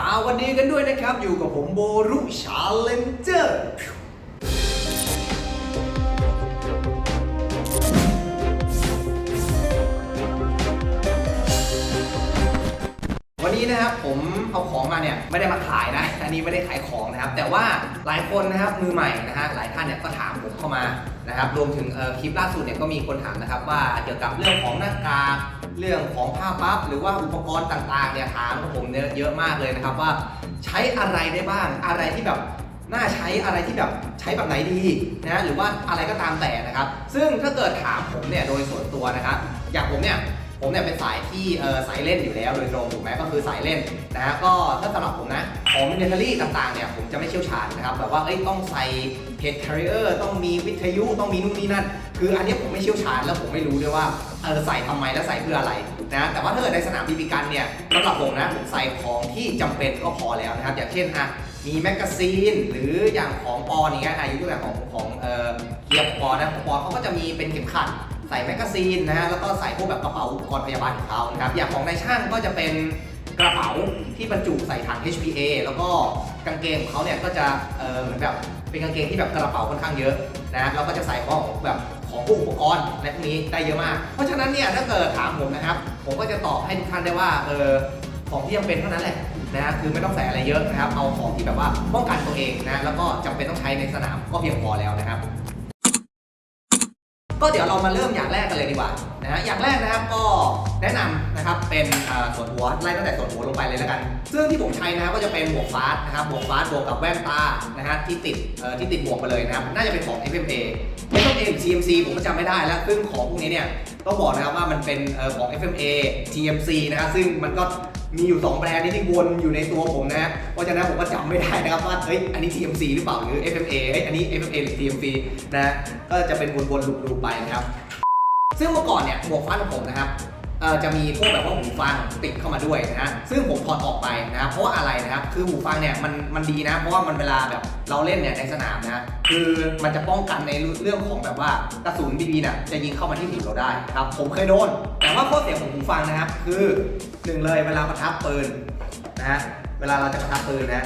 สวัสดีกันด้วยนะครับ อยู่กับผมโบรุชาเลนเจอร์วันนี้นะครับผมเอาของมาเนี่ยไม่ได้มาขายนะ อันนี้ไม่ได้ขายของนะครับ แต่ว่าหลายคนนะครับมือใหม่นะฮะหลายท่านเนี่ยก็ถามผมเข้ามา นะครับรวมถึงคลิปล่าสุดเนี่ยก็มีคนถามนะครับว่าเกี่ยวกับเรื่องของหน้ากากเรื่องของผ้าปั๊บหรือว่าอุปกรณ์ต่างๆเนี่ยถามผมเนี่ยเยอะมากเลยนะครับว่าใช้อะไรได้บ้างอะไรที่แบบน่าใช้อะไรที่แบบใช้แบบไหนดีนะหรือว่าอะไรก็ตามแต่นะครับ ซึ่งถ้าเกิดถามผมเนี่ยโดยส่วนตัวนะครับอย่างผมเนี่ยผมเนี่ยเป็นสายที่สายเล่นอยู่แล้วโดยตรงถูกไหมก็คือสายเล่นนะฮะก็ถ้าสำหรับผมนะของมิเนเทอรี่ต่างๆเนี่ยผมจะไม่เชี่ยวชาญนะครับแบบว่าเอ้ยต้องใส่ เพจ carrier ต้องมีวิทยุต้องมีนู่นนี่นั่น คืออันนี้ผมไม่เชี่ยวชาญแล้วผมไม่รู้ด้วยว่าเออใส่ทำไมแล้วใส่เพื่ออะไรนะแต่ว่าถ้าเกิดในสนามบีบีกันเนี่ยสำหรับผมนะผมใส่ของที่จำเป็นก็พอแล้วนะครับ อย่างเช่นอะมีแมกกาซีนหรืออย่างของปอนอย่างเงี้ยอายุตัวอย่างของของเออเกียร์ปอนะของปอนเขาก็จะมีเป็นเข็มขัดใส่แมกกาซีนนะฮะแล้วก็ใส่พวกแบบกระเป๋าอุปกรณ์พยาบาลของเขานะครับอย่างของนายช่างก็จะเป็นกระเป๋าที่บรรจุใส่ถัง HPA แล้วก็กางเกงของเขาเนี่ยก็จะเออเหมือนแบบ เป็นกางเกงที่แบบกระเป๋าค่อนข้างเยอะนะเราก็จะใส่ของแบบของพวกอุปกรณ์และพวกนี้ได้เยอะมาก เพราะฉะนั้นเนี่ยถ้าเกิดถามผมนะครับ ผมก็จะตอบให้ทุกท่านได้ว่าเออของที่จำเป็นเท่านั้นแหละนะคือไม่ต้องใส่อะไรเยอะนะครับ เอาของที่แบบว่าป้องกันตัวเองนะแล้วก็จำเป็นต้องใช้ในสนามก็เพียงพอแล้วนะครับ ก็เดี๋ยวเรามาเริ่มอย่างแรกกันเลยดีกว่านะฮะอย่างแรกนะครับก็แนะนำนะครับเป็นส่วนหัวไล่ตั้งแต่ส่วนหัวลงไปเลยแล้วกัน ซึ่งที่ผมใช้นะครับก็จะเป็นหมวกฟาสนะครับหมวกฟาสบวกกับแว่นตานะฮะที่ติดที่ติดหมวกมาเลยนะครับน่าจะเป็นของ FMA ไม่ต้อง M CMC ผมก็จำไม่ได้แล้วซึ่งของพวกนี้เนี่ยต้องบอกนะครับว่ามันเป็นเอ่อของ FMA TMC นะครับซึ่งมันก็ มีอยู่ 2 แบรนด์นี้ที่วนอยู่ในตัวผมนะเพราะฉะนั้นผมก็จำไม่ได้นะครับว่าเฮ้ยอันนี้ TMC หรือเปล่าหรือ FMA เฮ้ยอันนี้ FMA หรือ TMC นะฮะก็จะเป็นวนๆลูปๆไปนะครับซึ่งเมื่อก่อนเนี่ยหมวกฟันของผมนะครับ เอ่อจะมีพวกแบบว่าหูฟังติดเข้ามาด้วยนะฮะซึ่งผมถอดออกไปนะครับเพราะว่าอะไรนะครับคือหูฟังเนี่ยมันมันดีนะ เพราะว่ามันเวลาแบบเราเล่นเนี่ยในสนามนะคือมันจะป้องกันในเรื่องของแบบว่ากระสุนบีบีเนี่ยจะยิงเข้ามาที่หูเราได้ครับผมเคยโดน แต่ว่าข้อเสียของหูฟังนะครับคือหนึ่งเลยเวลาประทับปืนนะฮะเวลาเราจะประทับปืนนะ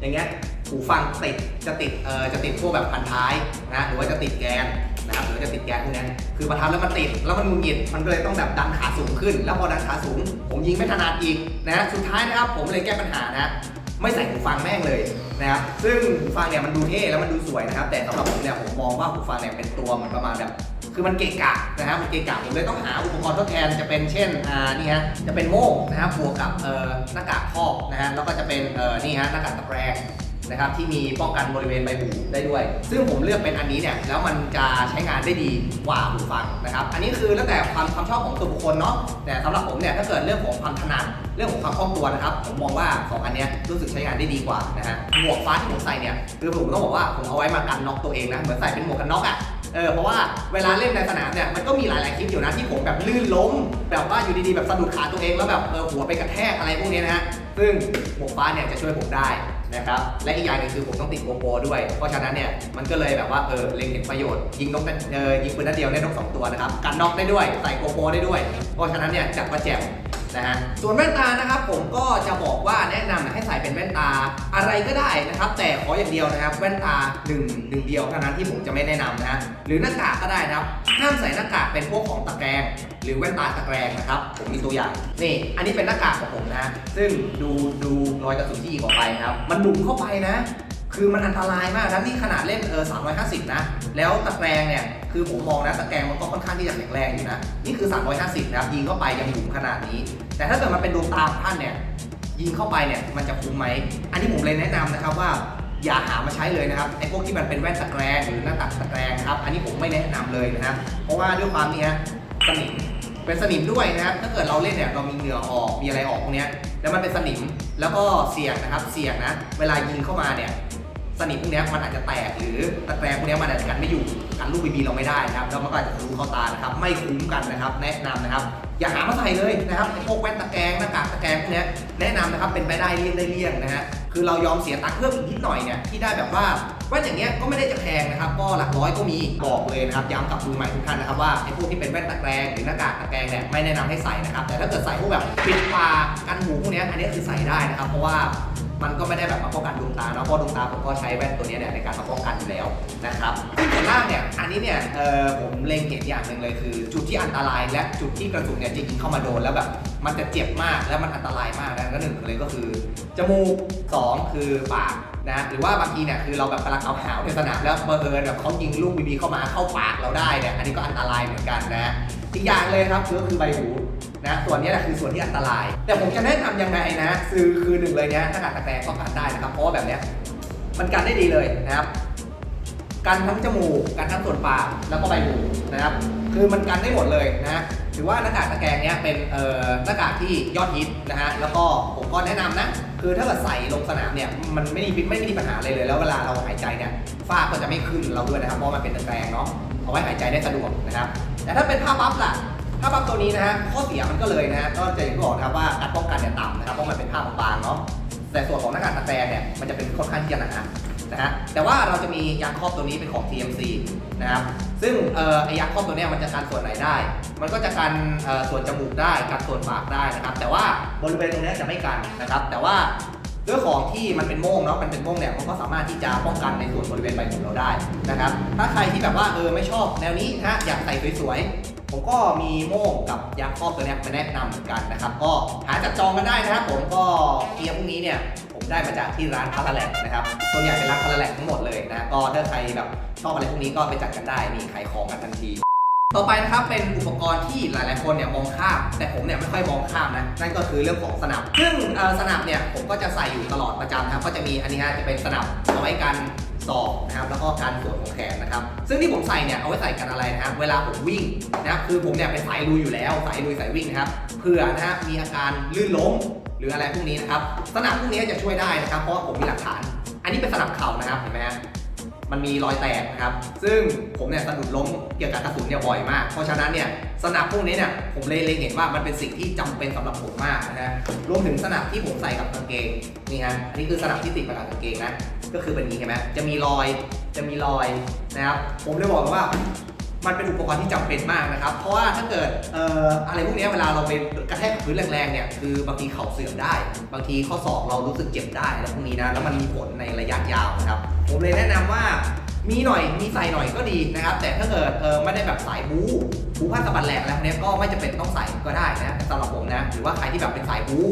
อย่างเงี้ยหูฟังติดจะติดเอ่อจะติดพวกแบบพันท้ายนะหรือว่าจะติดแกน นะครับหรือจะติดแกนพวกเนี้ยคือประทับแล้วมันติดแล้วมันหงุดหงิดมันก็เลยต้องแบบดันขาสูงขึ้น แล้วพอดันขาสูง ผมยิงไม่ถนัดอีกนะสุดท้ายนะครับผมเลยแก้ปัญหานะไม่ใส่หูฟังแม่งเลยนะครับ ซึ่งหูฟังเนี่ยมันดูเท่แล้วมันดูสวยนะครับ แต่สำหรับผมเนี่ยผมมองว่าหูฟังเนี่ยเป็นตัวเหมันประมาณแบบ คือมันเกะกะนะครับมันเกะกะผมเลยต้องหาอุปกรณ์ทดแทนจะเป็นเช่น อ่า นี่ฮะ จะเป็นโม่งนะครับบวกกับ เอ่อ หน้ากากครอบนะฮะ แล้วก็จะเป็น เอ่อ นี่ฮะ หน้ากากตะแกรง นะครับที่มีป้องกันบริเวณใบหูได้ด้วย ซึ่งผมเลือกเป็นอันนี้เนี่ยแล้วมันจะใช้งานได้ดีกว่าหูฟังนะครับ อันนี้คือแล้วแต่ความความชอบของตัวบุคคลเนาะแต่สำหรับผมเนี่ยถ้าเกิดเรื่องของความถนัดเรื่องของความคล่องตัวนะครับผมมองว่าสองอันเนี้ยรู้สึกใช้งานได้ดีกว่านะฮะหมวกฟ้าที่ผมใส่เนี่ยคือผมต้องบอกว่าผมเอาไว้มากันน็อกตัวเองนะเหมือนใส่เป็นหมวกกันน็อกอะ เออเพราะว่าเวลาเล่นในสนามเนี่ยมันก็มีหลายๆคลิปอยู่นะที่ผมแบบลื่นล้ม แบบว่าอยู่ดีๆแบบสะดุดขาตัวเองแล้วแบบเออหัวไปกระแทกอะไรพวกนี้นะฮะซึ่งหมวกฟ้าเนี่ยจะช่วยผมได้นะครับและอีกอย่างหนึงคือผมต้องติดโกโปรด้วย เพราะฉะนั้นเนี่ยมันก็เลยแบบว่าเออเล็งเห็นประโยชน์ยิงนกเออยิงปืนนัดเดียวได้นกสองตัวนะครับกันน็อกได้ด้วยใส่โกโปรได้ด้วย เพราะฉะนั้นเนี่ยจัดประแจว นะฮะส่วนแว่นตานะครับผมก็จะบอกว่าแนะนำให้ใส่เป็นแว่นตาอะไรก็ได้นะครับ แต่ขออย่างเดียวนะครับ แว่นตาหนึ่งหนึ่งเดียวเท่านั้นที่ผมจะไม่แนะนำนะฮะหรือหน้ากากก็ได้นะครับห้ามใส่หน้ากากเป็นพวกของตะแกรงหรือแว่นตาตะแกรงนะครับ ผมมีตัวอย่างนี่ อันนี้เป็นหน้ากากของผมนะ ซึ่งดูดูรอยกระสุนที่ออกไปครับ มันบุ๋มเข้าไปนะ คือมันอันตรายมากนะนี่ขนาดเล่นเออ350 นะ แล้วตะแกรงเนี่ย คือผมมองนะตะแกรงมันก็ค่อนข้างที่จะแข็งแรงอยู่นะ นี่คือ 350 นะครับยิงเข้าไปยังหมุนขนาดนี้ แต่ถ้าเกิดมันเป็นดวงตาของท่านเนี่ย ยิงเข้าไปเนี่ย มันจะคุ้มไหม อันนี้ผมเลยแนะนำนะครับว่าอย่าหามาใช้เลยนะครับไอ้พวกที่มันเป็นแว่นตะแกรงหรือหน้ากากตะแกรงครับ อันนี้ผมไม่แนะนำเลยนะครับ เพราะว่าด้วยความนี้ฮะสนิมเป็นสนิมด้วยนะครับ ถ้าเกิดเราเล่นเนี่ยเรามีเหงื่อออกมีอะไรออกพวกเนี้ยแล้วมันเป็นสนิมแล้วก็เสี่ยงนะครับ เสี่ยงนะ เวลายิงเข้ามาเนี่ย นิมพวกนี้มันอาจจะแตกหรือตะแกรงพวกนี้มันอาจจะกันไม่อยู่กันลูกบีบีเราไม่ได้นะครับแล้วมันก็อาจจะทะลุเข้าตานะครับไม่คุ้มกันนะครับ แนะนำนะครับ อย่าหามาใส่เลยนะครับไอ้พวกแว่นตะแกรงหน้ากากตะแกรงพวกนี้แนะนำนะครับเป็นไปได้เลี่ยงได้เลี่ยงนะฮะคือเรายอมเสียตังค์เพิ่มอีกนิดหน่อยเนี่ยที่ได้แบบว่าแว่นอย่างเงี้ยก็ไม่ได้จะแพงนะครับก็หลักร้อยก็มีบอกเลยนะครับย้ำกับมือใหม่ทุกท่านนะครับว่าไอ้พวกที่เป็นแว่นตะแกรงหรือหน้ากากตะแกรงเนี่ยไม่แนะนำให้ใส่นะครับแต่ถ้าเกิดใส่พวกแบบปิดปากกันหูพวกนี้อันนี้คือใส่ได้นะครับเพราะว่า มันก็ไม่ได้แบบมาป้องกันดวงตาเนาะเพราะดวงตาผมก็ใช้แว่นตัวนี้เนี่ยในการมาป้องกันอยู่แล้วนะครับซึ่งส่วนล่างเนี่ยอันนี้เนี่ยเออผมเล็งเห็นอย่างหนึ่งเลยคือ จุดที่อันตรายและจุดที่กระสุนเนี่ยจะยิงเข้ามาโดนแล้วแบบมันจะเจ็บมากแล้วมันอันตรายมากนะก็หนึ่งเลยก็คือจมูกสองคือปากนะหรือว่าบางทีเนี่ยคือเราแบบกำลังเอาหาวในสนามแล้วบังเอิญแบบเขายิงลูกบีบีเข้ามาเข้าปากเราได้เนี่ยอันนี้ก็อันตรายเหมือนกันนะ อีกอย่างเลยครับก็คือใบหูนะส่วนนี้แหละคือส่วนที่อันตราย แต่ผมจะแนะนำยังไงนะ คือคือหนึ่งเลยเนี้ยถ้ากัดตะแกรงก็กันได้นะครับ เพราะว่าแบบเนี้ยมันกันได้ดีเลยนะครับกันทั้งจมูกกันทั้งส่วนปากแล้วก็ใบหูนะครับ คือมันกันได้หมดเลยนะถือว่าหน้ากากตะแกรงเนี้ยเป็นเอ่อหน้ากากที่ยอดฮิตนะฮะแล้วก็ผมก็แนะนำนะ คือถ้าเกิดใส่ลงสนามเนี่ยมันไม่มีไม่มีปัญหาเลยเลย แล้วเวลาเราหายใจเนี่ยฝ้าก็จะไม่ขึ้นเราด้วยนะครับเพราะมันเป็นตะแกรงเนาะเอาไว้หายใจได้สะดวกนะครับ แต่ถ้าเป็นผ้าปั๊บล่ะถ้าปั๊บตัวนี้นะฮะข้อเสียมันก็เลยนะฮะก็จะอย่างที่บอกนะครับว่าการป้องกันเนี่ยต่ำนะครับเพราะมันเป็นผ้าบางๆเนาะแต่ส่วนของหน้ากากตะแกรงเนี่ยมันจะเป็นค่อนข้างที่จะหนานะฮะแต่ว่าเราจะมียางครอบตัวนี้เป็นของ TMC นะครับซึ่งเอ่อไอยางครอบตัวนี้มันจะกันส่วนไหนได้ มันก็จะกันส่วนจมูกได้กันส่วนปากได้นะครับ แต่ว่าบริเวณตรงนี้จะไม่กันนะครับ แต่ว่า ด้วยของที่มันเป็นโม่งเนาะมันเป็นโม่งเนี่ยมันก็สามารถที่จะป้องกันในส่วนบริเวณใบหูเราได้นะครับ ถ้าใครที่แบบว่าเออไม่ชอบแนวนี้นะฮะอยากใส่สวยๆ ผมก็มีโม่งกับยางครอบตัวเนี้ยมาแนะนำเหมือนกันนะครับ ก็หาจับจองกันได้นะครับผมก็เกียร์พวกนี้เนี่ยผมได้มาจากที่ร้านคาราแลกนะครับส่วนใหญ่เป็นร้านคาราแลกทั้งหมดเลยนะก็ถ้าใครแบบชอบอะไรพวกนี้ก็ไปจัดกันได้มีขายของกันทันที ต่อไปนะครับเป็นอุปกรณ์ที่หลาย ๆ คนเนี่ยมองข้าม แต่ผมเนี่ยไม่ค่อยมองข้ามนะนั่นก็คือเรื่องของสนับ ซึ่งสนับเนี่ยผมก็จะใส่อยู่ตลอดประจำนะครับก็จะมีอันนี้ฮะจะเป็นสนับเอาไว้กันศอกนะครับแล้วก็การส่วนของแขนนะครับ ซึ่งที่ผมใส่เนี่ยเอาไว้ใส่กันอะไรนะครับเวลาผมวิ่งนะครับคือผมเนี่ยเป็นสายลุยอยู่แล้วสายลุยสายวิ่งนะครับเผื่อนะฮะมีอาการลื่นล้มหรืออะไรพวกนี้นะครับสนับพวกนี้จะช่วยได้นะครับ เพราะว่าผมมีหลักฐาน อันนี้เป็นสนับเข่านะครับเห็นไหมฮะ มันมีรอยแตกนะครับ ซึ่งผมเนี่ยสะดุดล้มเกี่ยวกับกระสุนเนี่ยบ่อยมาก เพราะฉะนั้นเนี่ยสนับพวกนี้เนี่ยผมเลยเล็งเห็นว่ามันเป็นสิ่งที่จำเป็นสำหรับผมมากนะฮะรวมถึงสนับที่ผมใส่กับกางเกงนี่ฮะอันนี้คือสนับที่ติดมากับกางเกงนะก็คือเป็นนี้เห็นไหมจะมีรอยจะมีรอยนะครับ ผมเลยบอกว่า มันเป็นอุปกรณ์ที่จำเป็นมากนะครับ เพราะว่าถ้าเกิดเอ่ออะไรพวกนี้เวลาเราไปกระแทกกับพื้นแรงๆเนี่ยคือบางทีเข่าเสื่อมได้ บางทีข้อศอกเรารู้สึกเจ็บได้แล้วพวกนี้นะแล้วมันมีผลในระยะยาวนะครับ ผมเลยแนะนำว่ามีหน่อยมีใส่หน่อยก็ดีนะครับ แต่ถ้าเกิดเออไม่ได้แบบสายบู๊บู๊ผ้าสะบัดแหลกแล้วเนี้ยก็ไม่จำเป็นต้องใส่ก็ได้นะสำหรับผมนะ หรือว่าใครที่แบบเป็นสายบู๊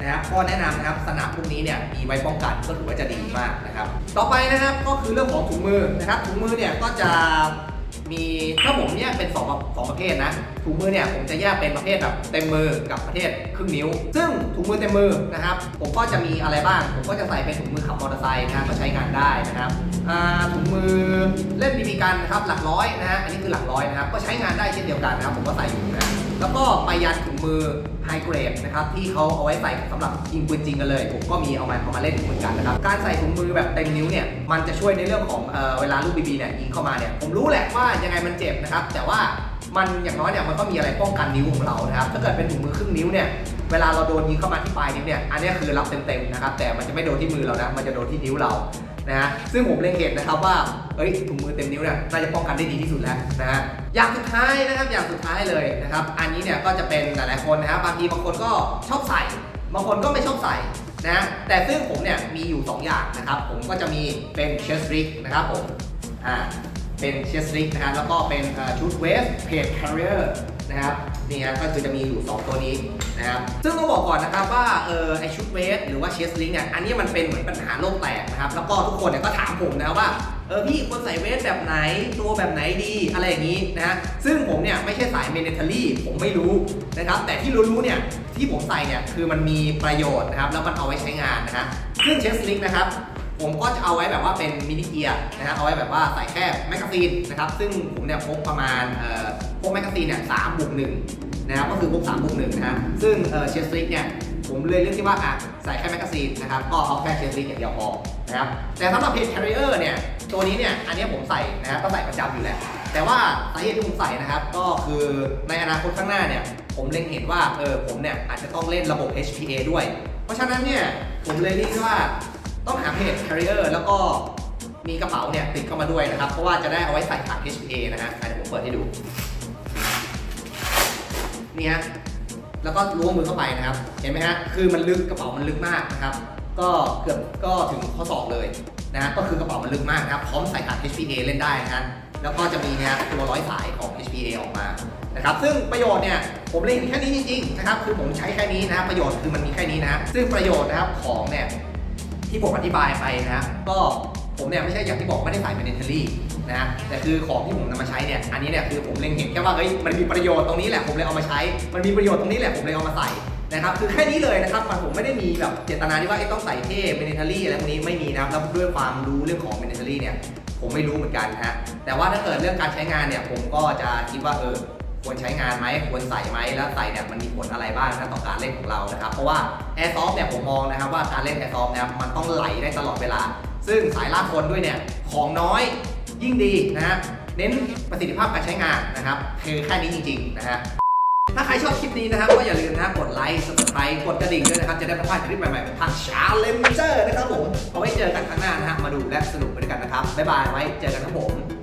นะครับก็แนะนำนะครับสนับพวกนี้เนี่ยมีไว้ป้องกันก็ถือว่าจะดีมากนะครับ ต่อไปนะครับก็คือเรื่องของถุงมือนะครับถุงมือเนี่ยก็จะ มีถ้าผมเนี่ยเป็นสองสองประเภทนะถุงมือเนี่ยผมจะแยกเป็นประเภทแบบเต็มมือกับประเภทครึ่งนิ้ว ซึ่งถุงมือเต็มมือนะครับ ผมก็จะมีอะไรบ้าง ผมก็จะใส่เป็นถุงมือขับมอเตอร์ไซค์นะฮะก็ใช้งานได้นะครับ ถุงมือเล่นบีบีกันนะครับหลักร้อยนะฮะอันนี้คือหลักร้อยนะครับก็ใช้งานได้เช่นเดียวกันนะครับผมก็ใส่อยู่นะแล้วก็ไปยันถุงมือไฮเกรดนะครับที่เขาเอาไว้ใส่สำหรับยิงปืนจริงกันเลย ผมก็มีเอามาเอามาเล่นเหมือนกันนะครับการใส่ถุงมือแบบเต็มนิ้วเนี่ยมันจะช่วยในเรื่องของเออเวลาลูกบีบีเนี่ยยิงเข้ามาเนี่ยผมรู้แหละว่ายังไงมันเจ็บนะครับแต่ว่ามันอย่างน้อยเนี่ยมันก็มีอะไรป้องกันนิ้วของเรานะครับถ้าเกิดเป็นถุงมือครึ่งนิ้วเนี่ยเวลาเราโดนยิงเข้ามาที่ปลายนิ้วเนี่ยอันนี้คือรับเต็มๆนะครับแต่มันจะไม่โดนที่มือเรานะมันจะโดนที่นิ้วเรา นะฮะซึ่งผมเล็งเห็นนะครับว่าเอ้ยถุงมือเต็มนิ้วเนี่ยน่าจะป้องกันได้ดีที่สุดแล้วนะฮะอย่างสุดท้ายนะครับอย่างสุดท้ายเลยนะครับ อันนี้เนี่ยก็จะเป็นหลายๆคนนะครับบางทีบางคนก็ชอบใส่บางคนก็ไม่ชอบใส่นะแต่ซึ่งผมเนี่ยมีอยู่ 2 อย่างนะครับ ผมก็จะมีเป็นเชสริกนะครับผมอ่าเป็นเชสริกนะครับแล้วก็เป็นชุดเวสเพจแคริเออร์ นะครับนี่ฮะก็คือจะมีอยู่ 2 ตัวนี้นะครับซึ่งต้องบอกก่อนนะครับว่าเออไอชุดเวสหรือว่าเชสริกเนี่ยอันนี้มันเป็นเหมือนปัญหาโลกแตกนะครับแล้วก็ทุกคนเนี่ยก็ถามผมนะว่าเออพี่ควรใส่เวสแบบไหนตัวแบบไหนดีอะไรอย่างนี้นะฮะซึ่งผมเนี่ยไม่ใช่สายเมเนเทอรี่ผมไม่รู้นะครับแต่ที่รู้ๆเนี่ยที่ผมใส่เนี่ยคือมันมีประโยชน์นะครับแล้วมันเอาไว้ใช้งานนะฮะซึ่งเชสลิกนะครับผมก็จะเอาไว้แบบว่าเป็นมินิเกียร์นะฮะเอาไว้แบบว่าใส่แค่แมกกาซีนนะครับซึ่งผมเนี่ยพกประมาณเอ่อ พวกแมกกาซีนเนี่ยสามบวกหนึ่งนะครับก็คือพวกสามบวกหนึ่งนะฮะซึ่งเอ่อเชสลิกเนี่ยผมเลยเลือกที่ว่าอะใส่แค่แมกกาซีนนะครับก็เอาแค่เชสลิกอย่างเดียวพอนะครับแต่สำหรับเพจ carrier เนี่ยตัวนี้เนี่ยอันนี้ผมใส่นะครับก็ใส่ประจำอยู่แหละแต่ว่าสาเหตุที่ผมใส่นะครับก็คือในอนาคตข้างหน้าเนี่ยผมเล็งเห็นว่าเออผมเนี่ยอาจจะต้องเล่นระบบ HPA ด้วย เพราะฉะนั้นเนี่ยผมเลยเรียกว่าต้องหาเพจ carrier แล้วก็มีกระเป๋าเนี่ยติดเข้ามาด้วยนะครับ เพราะว่าจะได้เอาไว้ใส่ขาด HPA นะฮะเดี๋ยวผมเปิดให้ดู นี่ฮะแล้วก็ล้วงมือเข้าไปนะครับ เห็นไหมฮะคือมันลึกกระเป๋ามันลึกมากนะครับ ก็เกือบก็ถึงข้อศอกเลยนะฮะก็คือกระเป๋ามันลึกมากนะครับ พร้อมใส่ขาด HPA เล่นได้นะฮะแล้วก็จะมีนะฮะตัวร้อยสายของ HPA ออกมานะครับซึ่งประโยชน์เนี่ยผมเล่นแค่นี้จริงๆนะครับคือผมใช้แค่นี้นะรประโยชน์คือมันมีแค่นี้นะซึ่งประโยชน์นะครับของเนี่ยที่ผมอธิบายไปนะก็ ผมเนี่ยไม่ใช่อย่างที่บอกไม่ได้ใส่เป็นเนเทอรี่นะแต่คือของที่ผมนำมาใช้เนี่ยอันนี้เนี่ยคือผมเล็งเห็นแค่ว่าเฮ้ยมันมีประโยชน์ตรงนี้แหละผมเลยเอามาใช้ มันมีประโยชน์ตรงนี้แหละผมเลยเอามาใส่นะครับคือแค่นี้เลยนะครับมันผมไม่ได้มีแบบเจตนาที่ว่าไอต้องใส่เท่เป็นเนเทอรี่อะไรพวกนี้ไม่มีนะครับแล้วด้วยความรู้เรื่องของเป็นเนเทอรี่เนี่ยผมไม่รู้เหมือนกันนะฮะแต่ว่าถ้าเกิดเรื่องการใช้งานเนี่ยผมก็จะคิดว่าเออควรใช้งานไหมควรใส่ไหมแล้วใส่เนี่ยมันมีผลอะไรบ้างนะต่อการเล่นของเรานะครับเพราะว่า Air Soft เนี่ยผมมองนะครับว่าการเล่น Air Soft นะครับมันต้องไหลได้ตลอดเวลา ซึ่งสายลากคนด้วยเนี่ยของน้อยยิ่งดีนะฮะเน้นประสิทธิภาพการใช้งานนะครับคือแค่นี้จริงๆนะฮะถ้าใครชอบคลิปนี้นะครับก็อย่าลืมนะกดไลค์ subscribe กดกระดิ่งด้วยนะครับ จะได้ไม่พลาดคลิปใหม่ๆทางชาเลนเจอร์นะครับผมเอาไว้เจอกันครั้งหน้านะฮะมาดูและสนุกไปด้วยกันนะครับบ๊ายบายไว้เจอกันครับผม